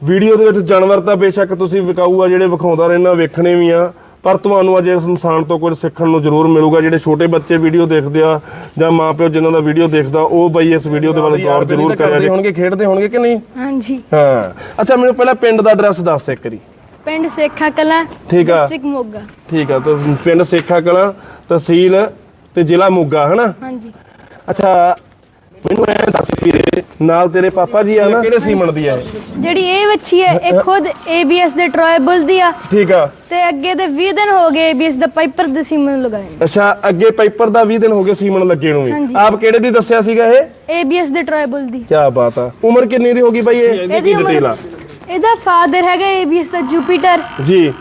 Video ਦੇ ਵਿੱਚ ਜਾਨਵਰ ਤਾਂ ਬੇਸ਼ੱਕ ਤੁਸੀਂ ਵਿਕਾਊ ਆ ਜਿਹੜੇ ਵਿਖਾਉਂਦਾ ਰਹਿਣਾ ਵੇਖਣੇ ਵੀ ਆ। ਪਰ ਤੁਹਾਨੂੰ ਅੱਜ ਇਸ ਇਨਸਾਨ ਤੋਂ ਕੁਝ ਸਿੱਖਣ ਨੂੰ ਜ਼ਰੂਰ ਮਿਲੂਗਾ ਜਿਹੜੇ ਛੋਟੇ ਬੱਚੇ ਵੀਡੀਓ ਦੇਖਦੇ ਆ ਜਾਂ ਮਾਪਿਓ ਜਿਨ੍ਹਾਂ ਦਾ ਵੀਡੀਓ ਦੇਖਦਾ ਉਹ ਬਈ ਇਸ ਵੀਡੀਓ ਦੇ ਵੱਲ ਗੌਰ ਜ਼ਰੂਰ ਕਰਿਆ ਹੋਣਗੇ ਖੇਡਦੇ ਹੋਣਗੇ ਕਿ ਨਹੀਂ? ਹਾਂਜੀ। ਹਾਂ। ਅੱਛਾ ਮੈਨੂੰ ਪਹਿਲਾਂ ਪਿੰਡ ਦਾ ਐਡਰੈਸ ਦੱਸ ਇੱਕ ਵਾਰੀ। ਪਿੰਡ ਸੇਖਾ ਕਲਾਂ ਠੀਕ ਆ। ਡਿਸਟ੍ਰਿਕਟ ਮੋਗਾ। ਠੀਕ ਆ ਤਾਂ ਪਿੰਡ ਸੇਖਾ ਕਲਾਂ ਤਹਿਸੀਲ ਤੇ ਜ਼ਿਲ੍ਹਾ ਮੋਗਾ ਹਨਾ? ਹਾਂਜੀ। ਅੱਛਾ ਮੈਨੂੰ ਐ ਦੱਸ ਵੀਰੇ ਨਾਲ ਤੇਰੇ ਪਾਪਾ ਜੀ ਆ ਨਾ। ਕਿਹੜੇ ਸੀਮਨ ਦੀ ਆ ਇਹ? ਜਿਹੜੀ ਇਹ ਵੱਛੀ ਹੈ ਇਹ ਖੁਦ ABS ਦੇ ਟਰਾਇਬਲ ਦੀ ਆ। ਠੀਕ ਆ। ਤੇ ਅੱਗੇ ਦੇ 20 ਦਿਨ ਹੋ ਗਏ ABS ਦਾ ਪਾਈਪਰ ਦੇ ਸੀਮਨ ਲਗਾਏ ਨੇ। ਅੱਛਾ ਅੱਗੇ ਪਾਈਪਰ ਦਾ 20 ਦਿਨ ਹੋ ਗਏ ਸੀਮਨ ਲੱਗੇ ਨੂੰ ਵੀ। ਹਾਂਜੀ। ਆਪ ਕਿਹੜੇ ਦੀ ਦੱਸਿਆ ਸੀਗਾ ਇਹ? ABS ਦੇ ਟਰਾਇਬਲ ਦੀ। ਕੀ ਬਾਤ ਆ। ਉਮਰ ਕਿੰਨੀ ਦੀ ਹੋਗੀ ਬਾਈ ਇਹ? ਇਹਦੀ ਡਿਟੇਲ ਆ। ਇਹਦਾ ਫਾਦਰ ਹੈਗਾ ABS ਦਾ ਜੁਪੀਟਰ ਜੀ।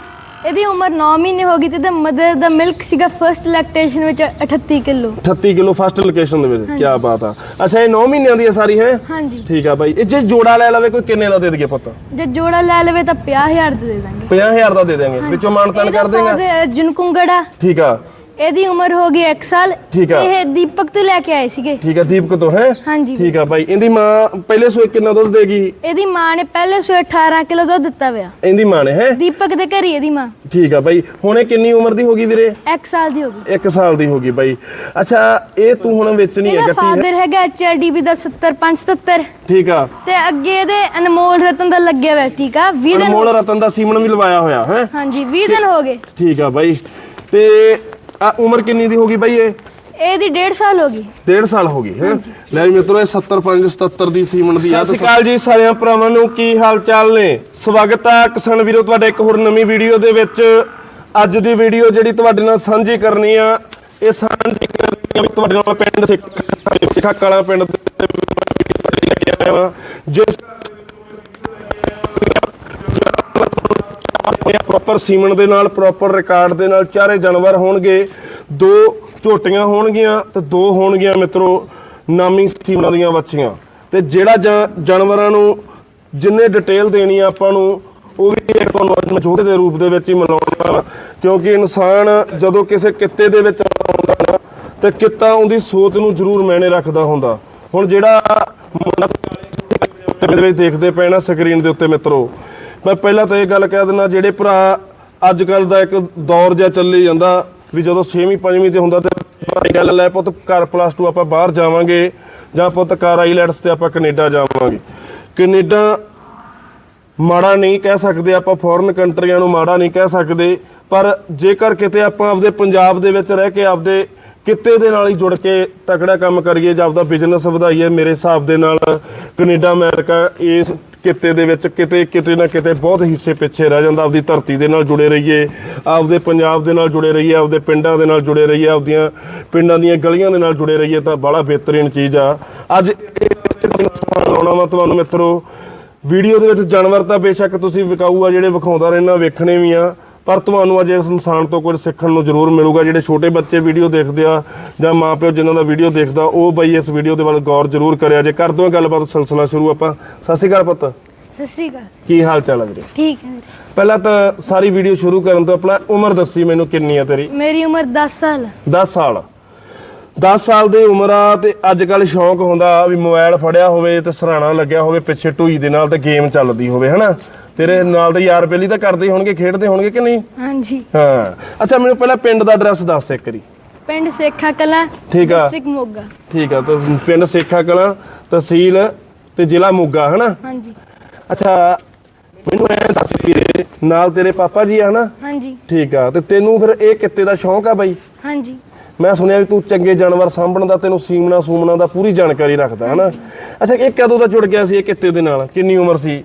ਇਹਦੀ ਉਮਰ 9 ਮਹੀਨੇ ਹੋ ਗਈ ਤੇ ਇਹਦਾ ਮਦਰ ਦਾ ਮਿਲਕ ਸੀਗਾ ਫਰਸਟ ਲੈਕਟੇਸ਼ਨ ਵਿੱਚ 38 ਕਿਲੋ। 38 ਕਿਲੋ ਫਸਟ ਲੋਕੇਸ਼ਨ ਦੇ ਵਿੱਚ ਕੀ ਬਾਤ ਆ। ਅੱਛਾ ਇਹ 9 ਮਹੀਨਿਆਂ ਦੀ ਹੈ ਸਾਰੀ ਹੈ? ਹਾਂਜੀ। ਠੀਕ ਆ ਬਾਈ। ਇਹ ਜੇ ਜੋੜਾ ਲੈ ਲਵੇ ਕੋਈ ਕਿੰਨੇ ਦਾ ਦੇ ਦੇਗੇ ਪੁੱਤ? ਜੇ ਜੋੜਾ ਲੈ ਲਵੇ ਤਾਂ 50000 ਦੇ ਦੇ ਦਾਂਗੇ। 50000 ਦਾ ਦੇ ਦੇਾਂਗੇ ਵਿੱਚੋਂ ਮਾਨਤਾਨ ਕਰ ਦੇਗਾ? ਕੁੰਗੜਾ ਠੀਕ ਆ। ਇਹਦੀ ਉਮਰ ਹੋ ਗਈ 1 ਸਾਲ। ਠੀਕ ਆ। ਇਹ ਦੀਪਕ ਤੋਂ ਲੈ ਕੇ ਆਏ ਸੀਗੇ। ਠੀਕ ਆ ਦੀਪਕ ਤੋਂ ਹੈ? ਹਾਂਜੀ। ਠੀਕ ਆ ਬਾਈ। ਇਹਦੀ ਮਾਂ ਪਹਿਲੇ ਸੂਏ ਕਿੰਨਾ ਦੁੱਧ ਦੇਗੀ? ਇਹਦੀ ਮਾਂ ਨੇ ਪਹਿਲੇ ਸੋ 18 ਕਿਲੋ ਦੁੱਧ ਦਿੱਤਾ ਹੋਇਆ ਇਹਦੀ ਮਾਂ ਨੇ ਹੈ? ਦੀਪਕ ਦੇ ਘਰ ਹੀ ਇਹਦੀ ਮਾਂ। ਠੀਕ ਆ ਬਾਈ। ਹੁਣ ਇਹ ਕਿੰਨੀ ਉਮਰ ਦੀ ਹੋਗੀ ਵੀਰੇ? 1 ਸਾਲ ਦੀ ਹੋ ਗਈ। 1 ਸਾਲ ਦੀ ਹੋਗੀ ਬਾਈ। ਅੱਛਾ ਇਹ ਤੂੰ ਹੁਣ ਵੇਚਣੀ ਹੈ ਇਹਦਾ ਗੱਟੀ ਹੈ ਫਾਦਰ ਹੈਗਾ ਐਚਆਰਡੀਬੀ ਦਾ 70577 ਠੀਕ ਆ। ਤੇ ਅੱਗੇ ਇਹਦੇ ਅਨਮੋਲ ਰਤਨ ਦਾ ਲੱਗਿਆ ਹੋਇਆ ਠੀਕ ਆ? 20 ਦਿਨ ਅਨਮੋਲ ਰਤਨ ਦਾ ਸੀਮਨ ਵੀ ਲਵਾਇਆ ਹੋਇਆ ਹੈ? ਹਾਂਜੀ 20 ਦਿਨ ਹੋ ਗਏ। ਠੀਕ ਆ ਬਾਈ। ਤੇ ਆ ਉਮਰ ਕਿੰਨੀ ਦੀ ਹੋਗੀ ਬਾਈ ਇਹ? ਇਹਦੀ 1.5 ਸਾਲ ਹੋ ਗਈ। 1.5 ਸਾਲ ਹੋ ਗਈ ਹੈ? ਲੈ ਜੀ ਮਿੱਤਰੋ ਇਹ 75 77 ਦੀ ਸੀਮਨ ਦੀ ਆ ਸਤਿ ਸ਼੍ਰੀ ਅਕਾਲ ਜੀ ਸਾਰਿਆਂ ਭਰਾਵਾਂ ਨੂੰ ਕੀ ਹਾਲ ਚਾਲ ਨੇ? ਸਵਾਗਤ ਹੈ ਕਿਸਾਨ ਵੀਰੋ ਤੁਹਾਡੇ ਇੱਕ ਹੋਰ ਨਵੀਂ ਵੀਡੀਓ ਦੇ ਵਿੱਚ। ਅੱਜ ਦੀ ਵੀਡੀਓ ਜਿਹੜੀ ਤੁਹਾਡੇ ਨਾਲ ਸਾਂਝੀ ਕਰਨੀ ਆ ਇਹ ਸਾਂਝੀ ਕਰਨੀ ਆ ਵੀ ਤੁਹਾਡੇ ਨਾਲ ਪਿੰਡ ਸਿੱਖਾ ਕਾਲਾ ਪਿੰਡ ਦੇ ਜਿਸ ਪ੍ਰੋਪਰ ਸੀਮਨ ਦੇ ਨਾਲ ਪ੍ਰੋਪਰ ਰਿਕਾਰਡ ਦੇ ਨਾਲ ਚਾਰੇ ਜਾਨਵਰ ਹੋਣਗੇ। ਦੋ ਝੋਟੀਆਂ ਹੋਣਗੀਆਂ ਤੇ ਦੋ ਹੋਣਗੀਆਂ ਮਿੱਤਰੋ, ਨਾਮੀ ਸੀਮਨਾਂ ਦੀਆਂ ਬੱਚੀਆਂ। ਤੇ ਜਿਹੜਾ ਜਾਨਵਰਾਂ ਨੂੰ ਜਿੰਨੇ ਡਿਟੇਲ ਦੇਣੀ ਆ ਆਪਾਂ ਨੂੰ, ਉਹ ਵੀ ਇੱਕ ਤੁਹਾਨੂੰ ਅੱਜ ਮੈਂ ਦੇ ਰੂਪ ਦੇ ਵਿੱਚ ਹੀ ਮਿਲਾਉਣਾ ਕਿਉਂਕਿ ਇਨਸਾਨ ਜਦੋਂ ਕਿਸੇ ਕਿੱਤੇ ਦੇ ਵਿੱਚ ਆਉਂਦਾ ਨਾ, ਤੇ ਕਿੱਤਾ ਉਹਦੀ ਸੋਚ ਨੂੰ ਜ਼ਰੂਰ ਮੈਨੇ ਰੱਖਦਾ ਹੁੰਦਾ। ਹੁਣ ਜਿਹੜਾ ਮੁੰਡਾ ਤੇ ਵਿੱਚ ਦੇਖਦੇ ਪਏ ਨਾ ਸਕਰੀਨ ਦੇ ਉੱਤੇ ਮਿੱਤਰੋ ਮੈਂ ਪਹਿਲਾਂ ਤਾਂ ਇਹ ਗੱਲ ਕਹਿ ਦਿੰਦਾ, ਜਿਹੜੇ ਭਰਾ ਅੱਜ ਕੱਲ ਦਾ ਇੱਕ ਦੌਰ ਜਿਹਾ ਚੱਲੀ ਜਾਂਦਾ ਵੀ ਜਦੋਂ 6ਵੀਂ 5ਵੀਂ ਤੇ ਹੁੰਦਾ ਤੇ ਭਾਈ ਗੱਲ ਲੈ ਪੁੱਤ, ਘਰ ਪਲੱਸ 2 ਆਪਾਂ ਬਾਹਰ ਜਾਵਾਂਗੇ ਜਾਂ ਪੁੱਤ ਕਰ ਆਈਲੈਟਸ ਤੇ ਆਪਾਂ ਕੈਨੇਡਾ ਜਾਵਾਂਗੇ। ਕੈਨੇਡਾ ਮਾੜਾ ਨਹੀਂ ਕਹਿ ਸਕਦੇ, ਆਪਾਂ ਫੋਰਨ ਕੰਟਰੀਆਂ ਨੂੰ ਮਾੜਾ ਨਹੀਂ ਕਹਿ ਸਕਦੇ, ਪਰ ਜੇਕਰ ਕਿਤੇ ਆਪਾਂ ਆਪਦੇ ਪੰਜਾਬ ਦੇ ਵਿੱਚ ਰਹਿ ਕੇ ਆਪਦੇ ਕਿੱਤੇ ਦੇ ਨਾਲ ਹੀ ਜੁੜ ਕੇ ਤਕੜਾ ਕੰਮ ਕਰੀਏ ਜਾਂ ਆਪਦਾ ਬਿਜ਼ਨਸ ਵਧਾਈਏ, ਮੇਰੇ ਹਿਸਾਬ ਦੇ ਨਾਲ ਕੈਨੇਡਾ, ਅਮਰੀਕਾ, ਇਸ ਕਿੱਤੇ ਦੇ ਵਿੱਚ ਕਿਤੇ ਕਿਤੇ ਨਾ ਕਿਤੇ ਬਹੁਤ ਹਿੱਸੇ ਪਿੱਛੇ ਰਹਿ ਜਾਂਦਾ, ਆਪਦੀ ਧਰਤੀ ਦੇ ਨਾਲ ਜੁੜੇ ਰਹੀਏ, ਆਪਦੇ ਪੰਜਾਬ ਦੇ ਨਾਲ ਜੁੜੇ ਰਹੀਏ, ਆਪਦੇ ਪਿੰਡਾਂ ਦੇ ਨਾਲ ਜੁੜੇ ਰਹੀਏ, ਆਪਦੀਆਂ ਪਿੰਡਾਂ ਦੀਆਂ ਗਲੀਆਂ ਦੇ ਨਾਲ ਜੁੜੇ ਰਹੀਏ ਤਾਂ ਬੜਾ ਬਿਹਤਰੀਨ ਚੀਜ਼ ਆ। ਅੱਜ ਲਾਉਣਾ ਵਾ ਤੁਹਾਨੂੰ ਮਿੱਤਰੋ। ਵੀਡੀਓ ਦੇ ਵਿੱਚ ਜਾਨਵਰ ਤਾਂ ਬੇਸ਼ੱਕ ਤੁਸੀਂ ਵਿਕਾਊ ਆ, ਜਿਹੜੇ ਵਿਖਾਉਂਦਾ ਰਹਿਣਾ ਵੇਖਣੇ ਵੀ ਆ। ਪਰ ਤੁਹਾਨੂੰ ਅੱਜ ਇਸ ਇਨਸਾਨ ਤੋਂ ਕੁਝ ਸਿੱਖਣ ਨੂੰ ਜ਼ਰੂਰ ਮਿਲੂਗਾ। ਜਿਹੜੇ ਛੋਟੇ ਬੱਚੇ ਵੀਡੀਓ ਦੇਖਦੇ ਆ ਜਾਂ ਮਾਪਿਓ ਜਿਨ੍ਹਾਂ ਦਾ ਵੀਡੀਓ ਦੇਖਦਾ ਉਹ ਬਈ ਇਸ ਵੀਡੀਓ ਦੇ ਵੱਲ ਗੌਰ ਜ਼ਰੂਰ ਕਰਿਆ ਜੇ। ਕਰ ਦੋ ਗੱਲਬਾਤ ਸਿਲਸਿਲਾ ਸ਼ੁਰੂ ਆਪਾਂ। ਸਤਿ ਸ਼੍ਰੀ ਅਕਾਲ ਪੁੱਤ। ਸਤਿ ਸ਼੍ਰੀ ਅਕਾਲ। ਕੀ ਹਾਲ ਚਾਲ ਹੈ ਵੀਰੇ? ਠੀਕ ਹੈ ਵੀਰੇ। ਪਹਿਲਾਂ ਤਾਂ ਸਾਰੀ ਵੀਡੀਓ ਸ਼ੁਰੂ ਕਰਨ ਤੋਂ ਆਪਣਾ ਉਮਰ ਦੱਸੀ ਮੈਨੂੰ ਕਿੰਨੀ ਆ ਤੇਰੀ? ਮੇਰੀ ਉਮਰ 10 ਸਾਲ। 10 ਸਾਲ। 10 ਸਾਲ ਦੀ ਉਮਰ ਆ ਤੇ ਅੱਜ ਕੱਲ ਸ਼ੌਂਕ ਹੁੰਦਾ ਵੀ ਮੋਬਾਈਲ ਫੜਿਆ ਹੋਵੇ ਤੇ ਸਰਾਣਾ ਲੱਗਿਆ ਹੋਵੇ ਪਿੱਛੇ ਢੂਈ ਦੇ ਨਾਲ ਤੇ ਗੇਮ ਚੱਲਦੀ ਹੋਵੇ ਹਨਾ? ਤੇਰੇ ਨਾਲ ਦੇ ਯਾਰ ਬੇਲੀ ਤਾਂ ਕਰਦੇ ਹੋਣਗੇ ਖੇਡਦੇ ਹੋਣਗੇ ਕਿ ਨਹੀਂ? ਹਾਂਜੀ। ਹਾਂ। ਅੱਛਾ ਮੈਨੂੰ ਪਹਿਲਾਂ ਪਿੰਡ ਦਾ ਐਡਰੈਸ ਦੱਸ ਇੱਕ ਵਾਰੀ। ਪਿੰਡ ਸੇਖਾ ਕਲਾਂ ਠੀਕ ਆ। ਡਿਸਟ੍ਰਿਕਟ ਮੋਗਾ। ਠੀਕ ਆ ਤਾਂ ਪਿੰਡ ਸੇਖਾ ਕਲਾਂ ਤਹਿਸੀਲ ਤੇ ਜ਼ਿਲ੍ਹਾ ਮੋਗਾ ਹਨਾ? ਹਾਂਜੀ। ਅੱਛਾ ਮੈਨੂੰ ਐ ਦੱਸ ਵੀਰੇ ਨਾਲ ਤੇਰੇ ਪਾਪਾ ਜੀ ਆ ਹਨਾ? ਹਾਂਜੀ। ਠੀਕ ਆ ਤੇ ਤੈਨੂੰ ਫਿਰ ਇਹ ਕਿੱਤੇ ਦਾ ਸ਼ੌਂਕ ਆ ਬਾਈ? ਹਾਂਜੀ। ਮੈਂ ਸੁਣਿਆ ਵੀ ਤੂੰ ਚੰਗੇ ਜਾਨਵਰ ਸਾਂਭਣ ਦਾ ਤੈਨੂੰ ਸੀਮਣਾ ਸੂਮਣਾ ਦਾ ਪੂਰੀ ਜਾਣਕਾਰੀ ਰੱਖਦਾ ਹਨਾ? ਅੱਛਾ ਇਹ ਕਦੋਂ ਦਾ ਜੁੜ ਗਿਆ ਸੀ ਇਹ ਕਿੱਤੇ ਦੇ ਨਾਲ? ਕਿੰਨੀ ਉਮਰ ਸੀ?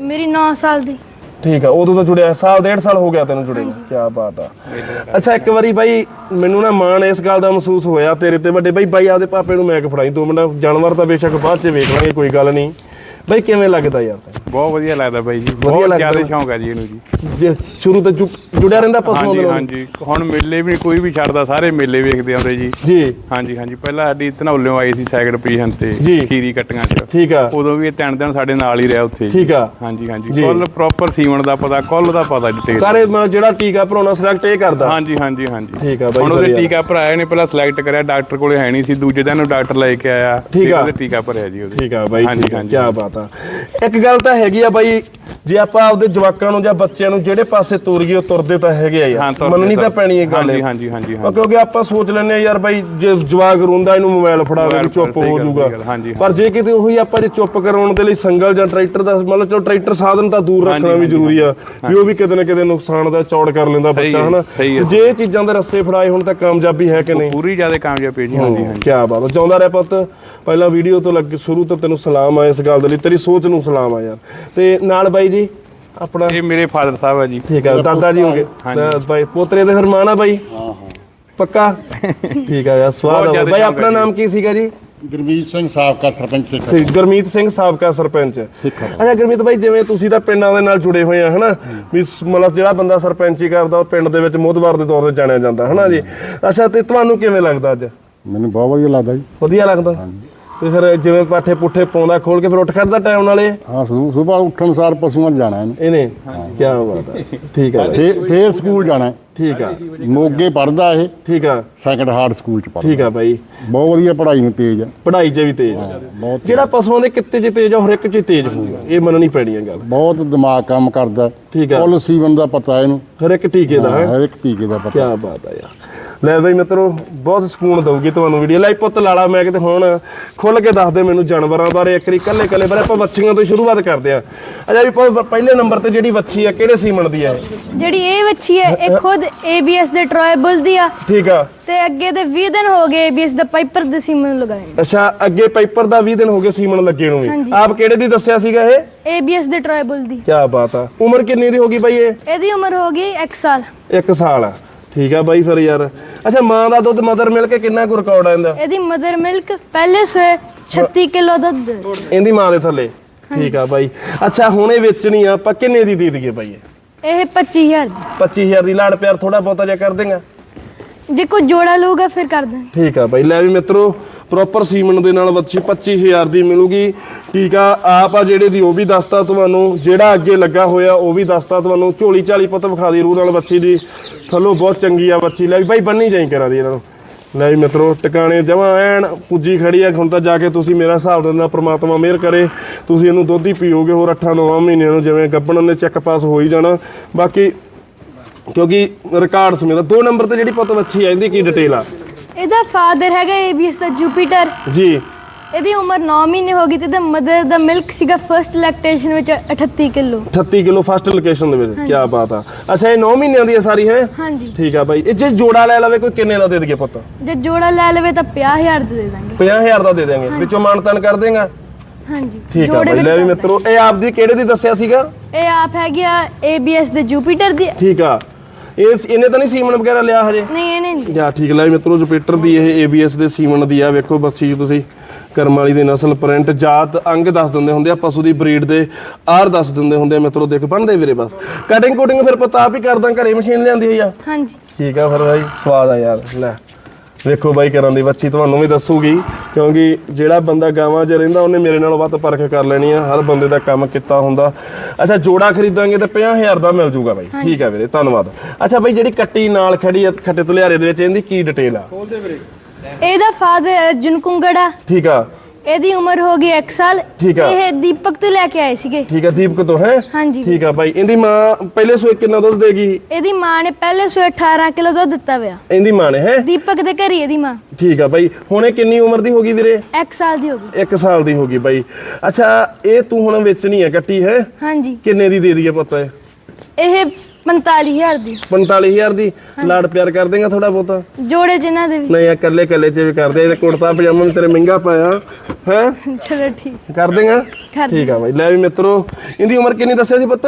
ਮੇਰੀ 9 ਸਾਲ ਦੀ। ਠੀਕ ਆ ਉਦੋਂ ਤਾਂ ਜੁੜਿਆ ਸਾਲ ਡੇਢ ਸਾਲ ਹੋ ਗਿਆ ਤੈਨੂੰ ਜੁੜੇ ਨੂੰ। ਕੀ ਬਾਤ ਆ। ਅੱਛਾ ਇੱਕ ਵਾਰੀ ਬਾਈ ਮੈਨੂੰ ਨਾ ਮਾਣ ਇਸ ਗੱਲ ਦਾ ਮਹਿਸੂਸ ਹੋਇਆ ਤੇਰੇ ਤੇ ਵੱਡੇ। ਬਾਈ ਬਾਈ ਆਪਦੇ ਪਾਪੇ ਨੂੰ ਮੈਂ ਕਿ ਫੜਾਈ ਦੋ ਮਿੰਟ ਜਾਨਵਰ ਤਾਂ ਬੇਸ਼ੱਕ ਬਾਅਦ ਚ ਵੇਖ ਲਾਂਗੇ ਕੋਈ ਗੱਲ ਨਹੀਂ। ਬਾਈ ਕਿਵੇਂ ਲੱਗਦਾ ਯਾਰ ਤੈਨੂੰ? ਬਹੁਤ ਵਧੀਆ ਲੱਗਦਾ ਬਾਈ ਜੀ ਬਹੁਤ ਲੱਗਦਾ ਜ਼ਿਆਦਾ। ਸ਼ੌਂਕ ਹੈ ਜੀ ਇਹਨੂੰ ਜੀ ਜੇ ਸ਼ੁਰੂ ਤੋਂ ਜੁ- ਜੁੜਿਆ ਰਹਿੰਦਾ ਪਸ਼ੂਆਂ ਦੇ ਹਾਂਜੀ ਨਾਲ ਹਾਂਜੀ ਹੁਣ ਮੇਲੇ ਵੀ ਕੋਈ ਵੀ ਛੱਡਦਾ ਸਾਰੇ ਮੇਲੇ ਵੇਖਦੇ ਆਉਂਦੇ ਜੀ ਜੀ ਹਾਂਜੀ ਹਾਂਜੀ ਪਹਿਲਾਂ ਸਾਡੀ ਧਨੌਲਿਓਂ ਆਈ ਸੀ ਸੈਕੰਡ ਪੋਜੀਸ਼ਨ ਜੀ। ਤੇ ਖੀਰੀ ਕੱਟੀਆਂ 'ਚ ਠੀਕ ਆ ਉਦੋਂ ਵੀ ਇਹ ਤਿੰਨ ਦਿਨ ਸਾਡੇ ਨਾਲ ਹੀ ਰਿਹਾ ਉੱਥੇ ਜੀ। ਠੀਕ ਆ ਹਾਂਜੀ ਹਾਂਜੀ ਜੀ। ਕੁੱਲ ਪ੍ਰੋਪਰ ਸੀਵਣ ਦਾ ਪਤਾ ਕੁੱਲ ਦਾ ਪਤਾ ਡਿਟੇਲ ਸਾਰੇ ਮੈਂ ਜਿਹੜਾ ਟੀਕਾ ਭਰਾਉਣਾ ਸਿਲੈਕਟ ਇਹ ਕਰਦਾ ਹਾਂਜੀ ਹਾਂਜੀ ਹਾਂਜੀ ਠੀਕ ਆ ਬਾਈ, ਹੁਣ ਉਹਦੇ ਵਧੀਆ। ਟੀਕਾ ਭਰਾਇਆ ਨੇ ਪਹਿਲਾਂ ਸਿਲੈਕਟ ਕਰਿਆ ਡਾਕਟਰ ਕੋਲੇ ਹੈ ਨਹੀਂ ਸੀ ਦੂਜੇ ਦਿਨ ਉਹ ਡਾਕਟਰ ਲੈ ਕੇ ਆਇਆ ਠੀਕ ਫਿਰ ਆ। ਉਹਦੇ ਟੀਕਾ ਭਰਿਆ ਜੀ ਉਹਦੇ ਠੀਕ ਆ ਬਾਈ ਹਾਂਜੀ, ਠੀਕ ਆ ਹਾਂਜੀ। ਕੀ ਬਾਤ ਆ ਇੱਕ ਗੱਲ ਤਾਂ ਹੈਗੀ ਆ ਬਾਈ ਜੇ ਆਪਾਂ ਆਪਦੇ ਜਵਾਕਾਂ ਨੂੰ ਜਾਂ ਬੱਚਿਆਂ ਨੂੰ ਜਿਹੜੇ ਪਾਸੇ ਤੁਰੀਏ ਉਹ ਤੁਰਦੇ ਤਾਂ ਹੈਗੇ ਆ ਹਾਂ, ਯਾਰ ਤੁਰਦੇ ਮੰਨਣੀ ਤਾਂ ਤਾਂ। ਪੈਣੀ ਇਹ ਗੱਲ। ਹਾਂਜੀ, ਹੈ ਹਾਂਜੀ, ਹਾਂਜੀ, ਉਹ ਹਾਂਜੀ। ਕਿਉਂਕਿ ਆਪਾਂ ਸੋਚ ਲੈਂਦੇ ਆ ਯਾਰ ਬਾਈ ਜੇ ਜਵਾਕ ਰੋਂਦਾ ਇਹਨੂੰ ਮੋਬਾਈਲ ਫੜਾ ਦੇ ਵੀ ਚੁੱਪ ਹੋ ਗੱਲ, ਜਾਊਗਾ। ਸਹੀ ਗੱਲ, ਹਾਂਜੀ, ਪਰ ਜੇ ਕਿਤੇ ਉਹੀ ਆਪਾਂ ਜੇ ਚੁੱਪ ਕਰਾਉਣ ਦੇ ਲਈ ਸੰਗਲ ਜਾਂ ਟਰੈਕਟਰ ਦਾ ਮਤਲਬ ਚਲੋ ਟਰੈਕਟਰ ਸਾਧਨ ਤਾਂ ਦੂਰ ਹਾਂਜੀ, ਰੱਖਣਾ ਵੀ ਹਾਂਜੀ, ਜ਼ਰੂਰੀ ਆ ਵੀ ਉਹ ਵੀ ਕਿਤੇ ਨਾ ਕਿਤੇ ਨੁਕਸਾਨ ਦਾ ਚੌੜ ਕਰ ਲੈਂਦਾ ਸਹੀ ਬੱਚਾ ਹੈ, ਹਨਾ? ਸਹੀ ਹੈ। ਤੇ ਜੇ ਇਹ ਚੀਜ਼ਾਂ ਦੇ ਰਸਤੇ ਫੜਾਏ ਹੁਣ ਤਾਂ ਕਾਮਯਾਬੀ ਹੈ ਕਿ ਨਹੀਂ? ਪੂਰੀ ਜ਼ਿਆਦਾ ਕਾਮਯਾਬ ਹੈ ਜੀ ਹਾਂਜੀ ਹਾਂਜੀ। ਕੀ ਬਾਤ ਹੈ ਜਿਉਂਦਾ ਰਹਿ ਪੁੱਤ ਪਹਿਲਾਂ ਵੀਡੀਓ ਤੋਂ ਲੱਗ ਸ਼ੁਰੂ ਤੋਂ ਤੈਨੂੰ ਸਲਾਮ ਆ ਇਸ ਗੱਲ ਦੇ ਲਈ। ਤੇਰੀ ਸੋਚ ਨੂੰ ਸਲਾਮ ਆ ਯਾਰ। ਤੇ ਨਾਲ ਬਾਈ ਜੀ ਆਪਣਾ ਇਹ ਮੇਰੇ ਫਾਦਰ ਸਾਹਿਬ ਆ ਜੀ। ਠੀਕ ਹੈ ਦਾਦਾ ਜੀ ਹੋ ਗਏ ਹਾਂਜੀ। ਤਾਂ ਬਾਈ ਪੋਤਰੇ ਦੇ ਫਿਰ ਮਾਣ ਆ ਬਾਈ? ਹਾਂ ਹਾਂ। ਪੱਕਾ? ਠੀਕ ਹੈ ਯਾਰ ਸਵਾਦ ਆ ਬਾਈ। ਆਪਣਾ। ਨਾਮ ਕੀ ਸੀਗਾ ਜੀ? ਗੁਰਮੀਤ ਸਿੰਘ ਸਾਬਕਾ ਸਰਪੰਚ ਸਿੱਖ ਸੀ ਗੁਰਮੀਤ ਸਿੰਘ ਸਾਬਕਾ ਸਰਪੰਚ। ਅੱਛਾ ਗੁਰਮੀਤ ਬਾਈ ਜਿਵੇਂ ਤੁਸੀਂ ਤਾਂ ਪਿੰਡਾਂ ਦੇ ਨਾਲ ਜੁੜੇ ਹੋਏ ਆ ਹਨਾ? ਵੀ ਮਤਲਬ ਜਿਹੜਾ ਬੰਦਾ ਸਰਪੰਚੀ ਕਰਦਾ ਉਹ ਪਿੰਡ ਦੇ ਵਿੱਚ ਮੋਹਤਵਾਰ ਦੇ ਤੌਰ ਤੇ ਜਾਣਿਆ ਜਾਂਦਾ ਹਨਾ ਜੀ? ਅੱਛਾ ਤੇ ਤੁਹਾਨੂੰ ਕਿਵੇਂ ਲੱਗਦਾ ਅੱਜ? ਮੈਨੂੰ ਬਹੁਤ ਵਧੀਆ ਲੱਗਦਾ ਜੀ। ਵਧੀਆ ਲੱਗਦਾ? ਤੇ ਫਿਰ ਜਿਵੇਂ ਪਾਠੇ ਪੁੱਠੇ ਪਾਉਂਦਾ ਖੋਲ ਕੇ ਫਿਰ ਉੱਠ ਖੜਦਾ ਟਾਈਮ ਨਾਲੇ। ਹਾਂ ਸਵੇਰ ਉੱਠਣ ਸਾਰ ਪਸ਼ੂਆਂ 'ਚ ਜਾਣਾ ਇਹਨੇ। ਇਹਨੇ? ਕੀ ਬਾਤ ਹੈ ਠੀਕ ਹੈ ਫੇਰ ਫੇਰ ਸਕੂਲ ਜਾਣਾ। ਹੈ। ਠੀਕ ਆ। ਮੋਗੇ ਪੜਦਾ ਇਹ। ਠੀਕ ਆ। ਸੈਕੰਡ ਹਾਰਡ ਸਕੂਲ 'ਚ ਪੜਦਾ ਠੀਕ ਆ ਬਾਈ। ਬਹੁਤ ਵਧੀਆ ਪੜ੍ਹਾਈ ਨੂੰ ਤੇਜ਼ ਆ। ਪੜ੍ਹਾਈ 'ਚ ਵੀ ਤੇਜ਼ ਆ। ਬਹੁਤ ਜਿਹੜਾ ਪਸ਼ੂਆਂ ਦੇ ਕਿੱਤੇ 'ਚ ਤੇਜ਼ ਆ ਹਰ ਇੱਕ 'ਚ ਹੀ ਤੇਜ਼ ਹੋਊਗਾ ਇਹ ਮੰਨਣੀ ਪੈਣੀ ਹੈ ਗੱਲ। ਬਹੁਤ ਦਿਮਾਗ ਕੰਮ ਕਰਦਾ। ਠੀਕ ਆ। ਫੁੱਲ ਸੀਵਨ ਦਾ ਪਤਾ ਇਹਨੂੰ। ਹਰ ਇੱਕ ਟੀਕੇ ਦਾ ਹੈ ਹਰ ਇੱਕ ਟੀਕੇ ਦਾ ਕੀ ਪਤਾ ਬਾਤ ਆ ਯਾਰ। ਲੈ ਬਈ ਮਿੱਤਰੋ ਬਹੁਤ ਸਕੂਨ ਦਊਗੀ ਤੁਹਾਨੂੰ ਵੀਡੀਓ ਲੈ ਪੁੱਤ ਲਾਲਾ ਮੈਂ ਕਿਤੇ ਹੁਣ ਖੁੱਲ ਕੇ ਦੱਸ ਦੇ ਮੈਨੂੰ ਜਾਨਵਰਾਂ ਬਾਰੇ ਇੱਕ ਵਾਰੀ ਕੱਲੇ ਕੱਲੇ ਬਾਰੇ। ਆਪਾਂ ਵੱਛੀਆਂ ਤੋਂ ਸ਼ੁਰੂਆਤ ਕਰਦੇ ਆ ਅੱਛਾ ਵੀ ਪਹਿਲੇ ਨੰਬਰ ਤੇ ਜਿਹੜੀ ਵੱਛੀ ਆ ਕਿਹੜੇ ਸੀਮਨ ਦੀ ਆ? ਜਿਹੜੀ ਇਹ ਵੱਛੀ ਹੈ ਇਹ ਖੁਦ ABS ਦੇ ਟਰਾਇਬਲ ਦੀ ਆ। ਠੀਕ ਆ। ਤੇ ਅੱਗੇ ਦੇ 20 ਦਿਨ ਹੋ ਗਏ ABS ਦਾ ਪਾਈਪਰ ਦੇ ਸੀਮਨ ਲਗਾਏ ਅੱਛਾ ਅੱਗੇ ਪਾਈਪਰ ਦਾ 20 ਦਿਨ ਹੋ ਗਏ ਸੀਮਨ ਲੱਗੇ ਨੂੰ ਵੀ। ਆਪ ਕਿਹੜੇ ਦੀ ਦੱਸਿਆ ਸੀਗਾ ਇਹ? ABS ਦੇ ਟਰਾਇਬਲ ਦੀ। ਕੀ ਬਾਤ ਆ। ਉਮਰ ਕਿੰਨੀ ਦੀ ਹੋ ਗਈ ਬਾਈ ਇਹ? ਇਹਦੀ ਉਮਰ ਹੋ ਗਈ 1 ਸਾਲ। ਇੱਕ ਸਾਲ। ਆ ਠੀਕ ਆ ਬਾਈ ਫਿਰ ਯਾਰ। ਅੱਛਾ ਮਾਂ ਦਾ ਦੁੱਧ ਮਦਰ ਮਿਲ ਕੇ ਕਿੰਨਾ ਕੁ ਰਿਕਾਰਡ ਆ ਇਹਦਾ? ਇਹਦੀ ਮਦਰ ਮਿਲਕ ਪਹਿਲੇ ਸੋਏ 36 ਕਿਲੋ ਦੁੱਧ। ਇਹਦੀ ਮਾਂ ਦੇ ਥੱਲੇ। ਠੀਕ ਆ ਬਾਈ। ਅੱਛਾ ਹੁਣ ਇਹ ਵੇਚਣੀ ਆ ਆਪਾਂ ਕਿੰਨੇ ਦੀ ਦੇ ਦਈਏ ਬਾਈ ਇਹ? ਇਹ 25000 ਦੀ। 25000 ਦੀ ਲਾੜ ਪਿਆਰ ਥੋੜਾ ਬਹੁਤਾ ਜਿਹਾ ਕਰ ਦੇਗਾ। ਜੇ ਕੋਈ ਜੋੜਾ ਲਊਗਾ ਫਿਰ ਕਰ ਦਾਂਗੇ। ਠੀਕ ਆ ਬਾਈ। ਲੈ ਵੀ ਮਿੱਤਰੋ ਪ੍ਰੋਪਰ ਸੀਮਨ ਦੇ ਨਾਲ ਵੱਛੀ 25000 ਦੀ ਮਿਲੂਗੀ। ਠੀਕ ਆ, ਆਪ ਆ ਜਿਹੜੇ ਦੀ ਉਹ ਵੀ ਦੱਸਤਾ ਤੁਹਾਨੂੰ, ਜਿਹੜਾ ਅੱਗੇ ਲੱਗਾ ਹੋਇਆ ਉਹ ਵੀ ਦੱਸਤਾ ਤੁਹਾਨੂੰ। ਝੋਲੀ ਝਾਲੀ ਪੁੱਤ ਵਿਖਾ ਦੀ ਰੂਹ ਨਾਲ ਵੱਛੀ ਦੀ। ਥੱਲੋਂ ਬਹੁਤ ਚੰਗੀ ਆ ਵੱਛੀ ਲੈ ਵੀ ਬਾਈ, ਬੰਨੀ ਜਾਈ ਕਰਾ ਦੀ ਇਹਨਾਂ ਨੂੰ। ਲੈ ਵੀ ਮਿੱਤਰੋ, ਟਿਕਾਣੇ ਜਮਾ ਐਨ ਪੁੱਜੀ ਖੜੀ ਆ। ਹੁਣ ਤਾਂ ਜਾ ਕੇ ਤੁਸੀਂ ਮੇਰਾ ਹਿਸਾਬ ਦੇ ਨਾਲ ਪ੍ਰਮਾਤਮਾ ਮਿਹਰ ਕਰੇ। ਤੁਸੀਂ ਇਹਨੂੰ ਦੁੱਧ ਹੀ ਪੀਓਗੇ ਹੋਰ 8-9 ਮਹੀਨਿਆਂ ਨੂੰ, ਜਿਵੇਂ ਗੱਬਣ ਨੇ ਚੈੱਕ ਪਾਸ ਹੋ ਹੀ ਜਾਣਾ। ਬਾਕੀ ਕਿਉਂਕਿ ਰਿਕਾਰਡ ਸਮੇਤ ਦੋ। ਨੰਬਰ ਤੇ ਜਿਹੜੀ ਪੁੱਤ ਵੱਛੀ ਆ ਇਹਦੀ ਕੀ ਡਿਟੇਲ ਆ? ਇਹਦਾ ਫਾਦਰ ਹੈਗਾ ABS ਦਾ ਜੁਪੀਟਰ ਜੀ। ਇਹਦੀ ਉਮਰ 9 ਮਹੀਨੇ ਹੋ ਗਈ ਤੇ ਇਹਦਾ ਮਦਰ ਦਾ ਮਿਲਕ ਸੀਗਾ ਫਰਸਟ ਲੈਕਟੇਸ਼ਨ ਵਿੱਚ 38 ਕਿਲੋ। 38 ਕਿਲੋ ਫਸਟ ਲੋਕੇਸ਼ਨ ਦੇ ਵਿੱਚ। ਕੀ ਬਾਤ ਆ। ਅੱਛਾ ਇਹ 9 ਮਹੀਨਿਆਂ ਦੀ ਹੈ ਸਾਰੀ ਹੈ? ਹਾਂਜੀ। ਠੀਕ ਆ ਬਾਈ। ਇਹ ਜੇ ਜੋੜਾ ਲੈ ਲਵੇ ਕੋਈ ਕਿੰਨੇ ਦਾ ਦੇ ਦਈਏ ਪੁੱਤ? ਜੇ ਜੋੜਾ ਲੈ ਲਵੇ ਤਾਂ 50000 ਦੇ ਦੇ ਦਾਂਗੇ। 50000 ਦਾ ਦੇ ਦੇਾਂਗੇ ਵਿੱਚੋਂ ਮਾਨਤਨ ਕਰ ਦੇਗਾ? ਹਾਂਜੀ। ਠੀਕ ਆ ਵਿੱਚ ਲੈ ਵੀ ਮਿੱਤਰੋ ਇਹ ਆਪ ਦੀ ਕਿਹੜੇ ਦੀ ਦੱਸਿਆ ਸੀਗਾ। ਇਹ ਆਪ ਹੈਗੀ ਆ ABS ਦੇ ਜੁਪੀਟਰ ਦੀ। ਠੀਕ ਆ। ਇਹ ਇਹਨੇ ਤਾਂ ਨਹੀਂ ਸੀਮਨ ਵਗੈਰਾ ਲਿਆ ਹਜੇ? ਨਹੀਂ ਇਹਨੇ ਨਹੀਂ। ਜਾਂ ਠੀਕ ਲੈ ਮਿੱਤਰੋ ਜੁਪੀਟਰ ਦੀ ਇਹ ABS ਦੇ ਸੀਮਨ ਦੀ ਆ ਵੇਖੋ ਜੀ ਤੁਸੀਂ ਕਰਮ ਵਾਲੀ ਦੇ ਨਸਲ ਪ੍ਰਿੰਟ ਜਾਤ ਅੰਗ ਦੱਸ ਦਿੰਦੇ ਹੁੰਦੇ ਆ ਪਸ਼ੂ ਦੀ ਬਰੀਡ ਦੇ ਆਰ ਦੱਸ ਦਿੰਦੇ ਹੁੰਦੇ ਆ ਮਿੱਤਰੋ ਦੇਖ ਬਣਦੇ ਵੀਰੇ ਬਸ। ਕਟਿੰਗ ਕੁਟਿੰਗ ਫਿਰ ਪਤਾ ਆਪ ਹੀ ਕਰਦਾ ਘਰੇ ਮਸ਼ੀਨ ਲਿਆਂਦੀ ਹੋਈ ਆ। ਹਾਂਜੀ। ਠੀਕ ਆ ਫਿਰ ਬਾਈ ਸਵਾਦ ਆ ਯਾਰ ਲੈ। ਵੇਖੋ ਬਾਈ ਕਰਨ ਦੀ ਬੱਚੀ ਤੁਹਾਨੂੰ ਵੀ ਦੱਸੂਗੀ। ਕਿਉਂਕਿ ਜਿਹੜਾ ਬੰਦਾ ਗਾਵਾਂ 'ਚ ਰਹਿੰਦਾ ਉਹਨੇ ਮੇਰੇ ਨਾਲੋਂ ਵੱਧ ਪਰਖ ਕਰ ਲੈਣੀ ਆ। ਹਰ ਬੰਦੇ ਦਾ ਕੰਮ ਕੀਤਾ ਹੁੰਦਾ। ਅੱਛਾ ਜੋੜਾ ਖਰੀਦਾਂਗੇ ਤਾਂ 50000 ਦਾ ਮਿਲ ਜੂਗਾ ਬਾਈ। ਠੀਕ ਆ ਵੀਰੇ ਧੰਨਵਾਦ। ਅੱਛਾ ਬਾਈ ਜਿਹੜੀ ਕੱਟੀ ਨਾਲ ਖੜੀ ਆ ਖੱਟੇ ਤਲਿਆਰੇ ਦੇ ਵਿੱਚ ਇਹਦੀ ਕੀ ਡਿਟੇਲ ਆ? ਇਹਦਾ ਫਾਦਰ ਅਰਜੁਨ ਕੁੰਗੜਾ। ਠੀਕ ਆ। ਇਹਦੀ ਉਮਰ ਹੋ ਗਈ 1 ਸਾਲ। ਠੀਕ ਆ। ਇਹ ਦੀਪਕ ਤੋਂ ਲੈ ਕੇ ਆਏ ਸੀਗੇ। ਠੀਕ ਆ ਦੀਪਕ ਤੋਂ ਹੈ? ਹਾਂਜੀ। ਠੀਕ ਆ ਬਾਈ। ਇਹਦੀ ਮਾਂ ਪਹਿਲੇ ਸੋਏ ਕਿੰਨਾ ਦੁੱਧ ਦੇਗੀ? ਇਹਦੀ ਮਾਂ ਨੇ ਪਹਿਲੇ ਸੋਏ 18 ਕਿਲੋ ਦੁੱਧ ਦਿੱਤਾ ਹੋਇਆ ਇਹਦੀ ਮਾਂ ਨੇ ਹੈ? ਦੀਪਕ ਦੇ ਘਰ ਹੀ ਇਹਦੀ ਮਾਂ। ਠੀਕ ਆ ਬਾਈ। ਹੁਣ ਇਹ ਕਿੰਨੀ ਉਮਰ ਦੀ ਹੋ ਗਈ ਵੀਰੇ? 1 ਸਾਲ ਦੀ ਹੋ ਗਈ। 1 ਸਾਲ ਦੀ ਹੋ ਗਈ ਬਾਈ। ਅੱਛਾ ਇਹ ਤੂੰ ਹੁਣ ਵੇਚਣੀ ਆ ਕੱਟੀ ਹੈ? ਹਾਂਜੀ। ਕਿੰਨੇ ਦੀ ਦੇ ਦਈਏ ਪੁੱਤ ਇਹ 45000 ਦੀ। 45000 ਦੀ? ਲਾੜ ਪਿਆਰ ਕਰ ਦੇਗਾ ਥੋੜਾ ਬਹੁਤਾ? ਜੋੜੇ ਜਿਨ੍ਹਾਂ ਦੇ ਵੀ। ਨਹੀਂ ਆ ਕੱਲੇ ਕੱਲੇ ਚ ਵੀ ਕਰਦੇ ਆ ਕੁੜਤਾ ਪਜਾਮਾ ਵੀ ਤੇਰੇ ਮਹਿੰਗਾ ਪਾਇਆ। ਹੈ? ਚਲੋ ਠੀਕ। ਕਰ ਦੇਗਾ? ਕਰ ਠੀਕ ਆ ਬਾਈ ਲੈ ਵੀ ਮਿੱਤਰੋ ਇਹਦੀ ਉਮਰ ਕਿੰਨੀ ਦੱਸਿਆ ਸੀ ਪੁੱਤ?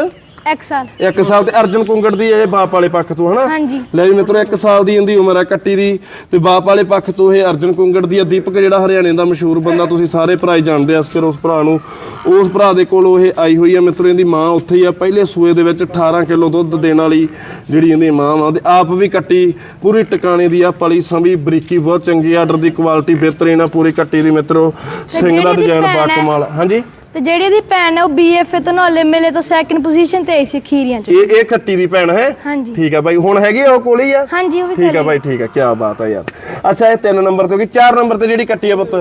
1 ਸਾਲ। ਇੱਕ ਸਾਲ ਤੇ ਅਰਜਨ ਕੁੰਗੜ ਦੀ ਇਹ ਬਾਪ ਵਾਲੇ ਪੱਖ ਤੋਂ ਹਨਾ? ਹਾਂਜੀ। ਲੈ ਵੀ ਮਿੱਤਰੋ ਇੱਕ ਸਾਲ ਦੀ ਇਹਦੀ ਉਮਰ ਆ ਕੱਟੀ ਦੀ। ਤੇ ਬਾਪ ਵਾਲੇ ਪੱਖ ਤੋਂ ਇਹ ਅਰਜਨ ਕੁੰਗੜ ਦੀ ਆ। ਦੀਪਕ ਜਿਹੜਾ ਹਰਿਆਣੇ ਦਾ ਮਸ਼ਹੂਰ ਬੰਦਾ ਤੁਸੀਂ ਸਾਰੇ ਭਰਾ ਹੀ ਜਾਣਦੇ ਆ ਫਿਰ ਉਸ ਭਰਾ ਨੂੰ। ਉਸ ਭਰਾ ਦੇ ਕੋਲ ਇਹ ਆਈ ਹੋਈ ਆ ਮਿੱਤਰੋ ਇਹਦੀ ਮਾਂ ਉੱਥੇ ਹੀ ਆ। ਪਹਿਲੇ ਸੂਏ ਦੇ ਵਿੱਚ 18 ਕਿਲੋ ਦੁੱਧ ਦੇਣ ਵਾਲੀ ਜਿਹੜੀ ਇਹਦੀ ਮਾਂ ਵਾ ਤੇ ਆਪ ਵੀ ਕੱਟੀ। ਪੂਰੀ ਟਿਕਾਣੇ ਦੀ ਆ ਪਲੀ ਸੰਭੀ ਬਰੀਕੀ ਬਹੁਤ ਚੰਗੀ ਆਰਡਰ ਦੀ ਕੁਆਲਿਟੀ ਬਿਹਤਰੀਨ ਆ ਪੂਰੀ ਕੱਟੀ ਦੀ ਮਿੱਤਰੋ। ਸਿੰਘ ਦਾ ਡਿਜ਼ਾਈਨ ਬਾ ਹੈ- ਕਮਾਲ ਹਾਂਜੀ? ਤੇ ਜਿਹੜੀ ਇਹਦੀ ਭੈਣ ਹੈ ਉਹ BFA ਤੋਂ ਨੌਲੇ ਮੇਲੇ ਤੋਂ ਸੈਕੰਡ ਪੋਜੀਸ਼ਨ ਤੇ ਆਈ ਸੀ ਖੀਰੀਆਂ ਚ। ਇਹ ਇਹ ਕੱਟੀ ਦੀ ਭੈਣ ਹੈ? ਹਾਂਜੀ। ਠੀਕ ਆ ਬਾਈ ਹੁਣ ਹੈਗੀ ਆ ਉਹ ਕੋਲ ਹੀ ਆ? ਹਾਂਜੀ ਉਹ ਵੀ ਠੀਕ ਆ ਬਾਈ ਠੀਕ ਆ ਕੀ ਬਾਤ ਆ ਯਾਰ। ਅੱਛਾ ਇਹ ਤਿੰਨ ਨੰਬਰ ਤੇ ਹੋ ਗਈ। ਚਾਰ ਨੰਬਰ ਤੇ ਜਿਹੜੀ ਕੱਟੀ ਆ ਪੁੱਤ?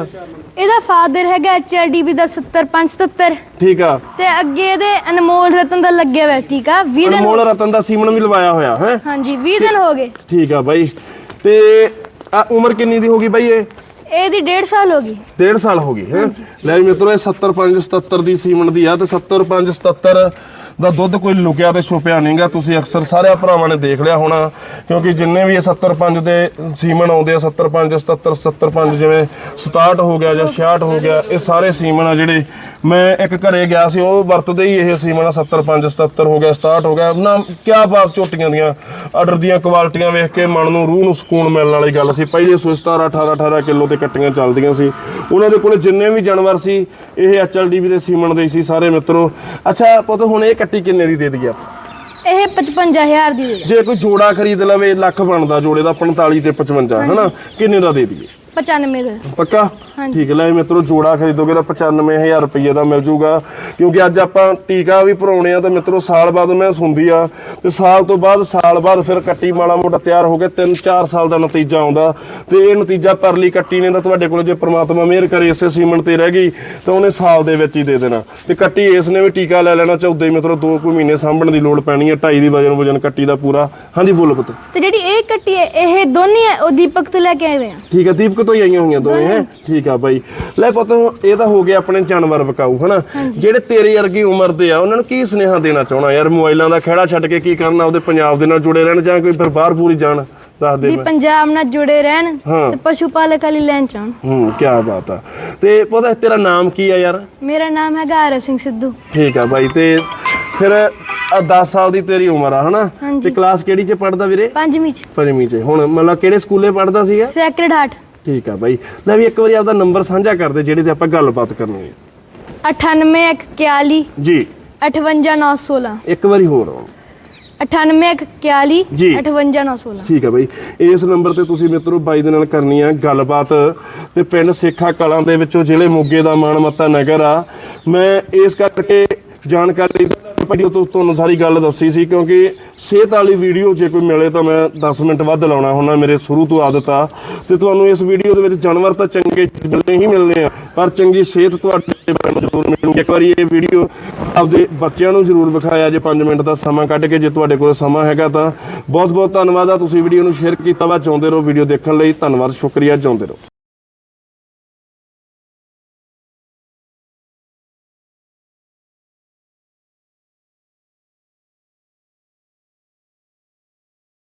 ਇਹਦਾ ਫਾਦਰ ਹੈਗਾ ਐਚਆਰਡੀਬੀ ਦਾ 70577 ਠੀਕ ਆ। ਤੇ ਅੱਗੇ ਇਹਦੇ ਅਨਮੋਲ ਰਤਨ ਦਾ ਲੱਗਿਆ ਹੋਇਆ ਠੀਕ ਆ? 20 ਦਿਨ ਅਨਮੋਲ ਰਤਨ ਦਾ ਸੀਮਨ ਵੀ ਲਵਾਇਆ ਹੋਇਆ ਹੈ? ਹਾਂਜੀ 20 ਦਿਨ ਹੋ ਗਏ। ਠੀਕ ਆ ਬਾਈ। ਤੇ ਆ ਉਮਰ ਕਿੰਨੀ ਦੀ ਹੋ ਗਈ ਬਾਈ ਇਹ? ਇਹਦੀ 1.5 ਸਾਲ ਹੋ ਗਈ। ਡੇਢ ਸਾਲ ਹੋ ਗਈ ਹੈ? ਲੈ ਮਿੱਤਰੋ ਇਹ 75 77 ਦੀ ਸੀਮਨ ਦੀ ਆ ਤੇ 75 77 ਦਾ ਦੁੱਧ ਕੋਈ ਲੁਕਿਆ ਤੇ ਛੁਪਿਆ ਨਹੀਂਗਾ ਤੁਸੀਂ ਅਕਸਰ ਸਾਰੇ ਭਰਾਵਾਂ ਨੇ ਦੇਖ ਲਿਆ ਹੋਣਾ, ਕਿਉਂਕਿ ਜਿੰਨੇ ਵੀ ਇਹ 75 ਦੇ ਸੀਮਨ ਆਉਂਦੇ ਆ 75 77 75 ਜਿਵੇਂ 67 ਹੋ ਗਿਆ ਜਾਂ 66 ਹੋ ਗਿਆ, ਇਹ ਸਾਰੇ ਸੀਮਨ ਆ ਜਿਹੜੇ ਮੈਂ ਇੱਕ ਘਰੇ ਗਿਆ ਸੀ, ਉਹ ਵਰਤਦੇ ਹੀ ਇਹ ਸੀਮਨ ਆ 75 77 ਹੋ ਗਿਆ 67 ਹੋ ਗਿਆ। ਨਾ, ਕਿਆ ਬਾਤ ਝੋਟੀਆਂ ਦੀਆਂ ਆਰਡਰ ਦੀਆਂ ਕੁਆਲਿਟੀਆਂ ਵੇਖ ਕੇ ਮਨ ਨੂੰ ਰੂਹ ਨੂੰ ਸਕੂਨ ਮਿਲਣ ਵਾਲੀ ਗੱਲ ਸੀ। ਪਹਿਲੇ ਸੋ 17 18 18 ਕਿਲੋ ਤੇ ਕੱਟੀਆਂ ਚੱਲਦੀਆਂ ਸੀ। ਉਹਨਾਂ ਦੇ ਕੋਲ ਜਿੰਨੇ ਵੀ ਜਾਨਵਰ ਸੀ, ਇਹ ਐਚਐਲਡੀਵੀ ਦੇ ਸੀਮਨ ਦੇ ਹੀ ਸੀ ਸਾਰੇ ਮਿੱਤਰੋ। ਅੱਛਾ, ਪੁੱਤ, ਹੁਣ ਇਹ ਕੱਟੀ ਕਿੰਨੇ ਦੀ ਦੇ ਦਈਏ ਆਪਾਂ? ਇਹ 55000 ਦੀ ਦੇ ਜੇ ਕੋਈ ਜੋੜਾ ਖਰੀਦ ਲਵੇ ਲੱਖ ਬਣਦਾ ਜੋੜੇ ਦਾ 45 ਤੇ 55 ਹਨਾ? ਕਿੰਨੇ ਦਾ ਦੇ ਦਈਏ? 95 ਦਾ। ਪੱਕਾ? ਹਾਂਜੀ। ਠੀਕ ਹੈ ਲੈ ਮਿੱਤਰੋ ਜੋੜਾ ਖਰੀਦੋਗੇ ਤਾਂ 95000 ਰੁਪਏ ਦਾ ਮਿਲ ਜੂਗਾ। ਕਿਉਂਕਿ ਅੱਜ ਆਪਾਂ ਟੀਕਾ ਵੀ ਭਰਾਉਣੇ ਆ ਤਾਂ ਮਿੱਤਰੋ ਸਾਲ ਬਾਅਦ ਮੈਂ ਸੁਣਦੀ ਆ। ਤੇ ਸਾਲ ਤੋਂ ਬਾਅਦ ਸਾਲ ਬਾਅਦ ਫਿਰ ਕੱਟੀ ਮਾੜਾ ਮੋਟਾ ਤਿਆਰ ਹੋ ਕੇ 3-4 ਸਾਲ ਦਾ ਨਤੀਜਾ ਆਉਂਦਾ। ਤੇ ਇਹ ਨਤੀਜਾ ਪਰਲੀ ਕੱਟੀ ਨੇ ਤਾਂ ਤੁਹਾਡੇ ਕੋਲ ਜੇ ਪ੍ਰਮਾਤਮਾ ਮਿਹਰ ਕਰੇ ਇਸੇ ਸੀਮਨ ਤੇ ਰਹਿ ਗਈ ਤਾਂ ਉਹਨੇ ਸਾਲ ਦੇ ਵਿੱਚ ਹੀ ਦੇ ਦੇਣਾ। ਤੇ ਕੱਟੀ ਇਸ ਨੇ ਵੀ ਟੀਕਾ ਲੈ ਲੈਣਾ ਚਾਹੁੰਦੇ ਮਿੱਤਰੋ 2 ਕੁ ਮਹੀਨੇ ਸਾਂਭਣ ਦੀ ਲੋੜ ਪੈਣੀ ਹੈ 2.5 ਦੀ ਵਜਨ ਵਜਨ ਕੱਟੀ ਦਾ ਪੂਰਾ। ਹਾਂਜੀ ਬੋਲੋ ਪੁੱਤ। ਤੇ ਜਿਹੜੀ ਇਹ ਕੱਟੀ ਹੈ ਇਹ ਦੋਨੇ ਉਹ ਦੀਪਕ ਤੋਂ ਲੈ ਕੇ ਆਏ ਹੋਏ ਆ? ਠੀਕ ਹੈ ਦੀਪਕ ਤੋਂ ਹੀ ਆਈਆਂ ਹੋਈਆਂ ਦੋਵੇਂ ਹੈ? ਠੀਕ ਆ ਬਾਈ। ਲੈ ਪੁੱਤ ਇਹ ਤਾਂ ਹੋ ਗਿਆ ਆਪਣੇ ਜਾਨਵਰ ਵਿਕਾਊ ਹਨਾ? ਜਿਹੜੇ ਤੇਰੇ ਵਰਗੀ ਉਮਰ ਦੇ ਆ ਉਹਨਾਂ ਨੂੰ ਕੀ ਸੁਨੇਹਾ ਦੇਣਾ ਚਾਹਣਾ ਯਾਰ? ਮੋਬਾਈਲਾਂ ਦਾ ਖੇੜਾ ਛੱਡ ਕੇ ਕੀ ਕਰਨਾ? ਉਹਦੇ ਪੰਜਾਬ ਦੇ ਨਾਲ ਜੁੜੇ ਰਹਿਣ ਜਾਂ ਕੋਈ ਫਿਰ ਬਾਹਰ ਪੂਰੀ ਜਾਣ ਦੱਸ ਦੇ ਵੀ ਪੰਜਾਬ ਨਾਲ ਜੁੜੇ ਰਹਿਣ। ਤੇ ਪਸ਼ੂ ਪਾਲਕ ਵਾਲੀ ਲੈਣ ਚਾਹਣ ਹੂੰ ਕੀ ਬਾਤ ਆ। ਤੇ ਪੁੱਤ ਤੇਰਾ ਨਾਮ ਕੀ ਆ ਯਾਰ? ਮੇਰਾ ਨਾਮ ਹੈਗਾ ਆਰ ਸਿੰਘ ਸਿੱਧੂ। ਠੀਕ ਆ ਬਾਈ ਤੇ ਫਿਰ ਆ 10 ਸਾਲ ਦੀ ਤੇਰੀ ਉਮਰ ਆ ਹਨਾ। ਤੇ ਕਲਾਸ ਕਿਹੜੀ ਚ ਪੜਦਾ ਵੀਰੇ? ਪੰਜਵੀਂ ਚ। ਪੰਜਵੀਂ ਚ। ਹੁਣ ਮਤਲਬ ਕਿਹੜੇ ਸਕੂਲੇ ਪੜਦਾ ਸੀਗਾ? ਸੈਕਰਡ ਹਾਰਟ ਠੀਕ ਆ ਬਾਈ। ਲੈ ਵੀ ਇੱਕ ਵਾਰੀ ਆਪਦਾ ਨੰਬਰ ਸਾਂਝਾ ਕਰ ਦੇ ਜਿਹੜੇ ਤੇ ਆਪਾਂ ਗੱਲਬਾਤ ਕਰਨੀ ਹੈ 9841 ਜੀ। 58916 ਇੱਕ ਵਾਰੀ ਹੋਰ ਆਉਂ 9841 ਜੀ। 58916 ਠੀਕ ਹੈ ਬਾਈ। ਇਸ ਨੰਬਰ ਤੇ ਤੁਸੀਂ ਮਿੱਤਰੋ ਬਾਈ ਦੇ ਨਾਲ ਕਰਨੀ ਆ ਗੱਲਬਾਤ ਤੇ ਪਿੰਡ ਸੇਖਾ ਕਲਾਂ ਦੇ ਵਿੱਚੋਂ ਜ਼ਿਲ੍ਹੇ ਮੋਗੇ ਦਾ ਮਾਨਮੱਤਾ ਨਗਰ ਆ। ਮੈਂ ਇਸ ਕਰਕੇ ਜਾਣਕਾਰੀ ਵੀਡੀਓ ਤੋਂ, ਤੁਹਾਨੂੰ ਸਾਰੀ ਗੱਲ ਦੱਸੀ ਸੀ, ਕਿਉਂਕਿ ਸਿਹਤ ਵਾਲੀ ਵੀਡੀਓ ਜੇ ਕੋਈ ਮਿਲੇ ਤਾਂ ਮੈਂ 10 ਮਿੰਟ ਵੱਧ ਲਾਉਣਾ ਹੁੰਦਾ ਮੇਰੇ ਸ਼ੁਰੂ ਤੋਂ ਆਦਤ ਆ। ਤੇ ਤੁਹਾਨੂੰ ਇਸ ਵੀਡੀਓ ਦੇ ਵਿੱਚ ਜਾਨਵਰ ਤਾਂ ਚੰਗੇ ਮਿਲਣੇ ਹੀ ਮਿਲਣੇ ਆ, ਪਰ ਚੰਗੀ ਸਿਹਤ ਤੁਹਾਡੇ ਬਾਰੇ ਜ਼ਰੂਰ ਮਿਲੂਗੀ। ਇੱਕ ਵਾਰੀ ਇਹ ਵੀਡੀਓ ਆਪਦੇ ਬੱਚਿਆਂ ਨੂੰ ਜ਼ਰੂਰ ਵਿਖਾਇਆ ਜੇ 5 ਮਿੰਟ ਦਾ ਸਮਾਂ ਕੱਢ ਕੇ, ਜੇ ਤੁਹਾਡੇ ਕੋਲ ਸਮਾਂ ਹੈਗਾ ਤਾਂ। ਬਹੁਤ ਬਹੁਤ ਧੰਨਵਾਦ ਆ, ਤੁਸੀਂ ਵੀਡੀਓ ਨੂੰ ਸ਼ੇਅਰ ਕੀਤਾ ਵਾ, ਚਾਹੁੰਦੇ ਰਹੋ ਵੀਡੀਓ ਦੇਖਣ ਲਈ। ਧੰਨਵਾਦ, ਸ਼ੁਕਰੀਆ, ਚਾਹੁੰਦੇ ਰਹੋ।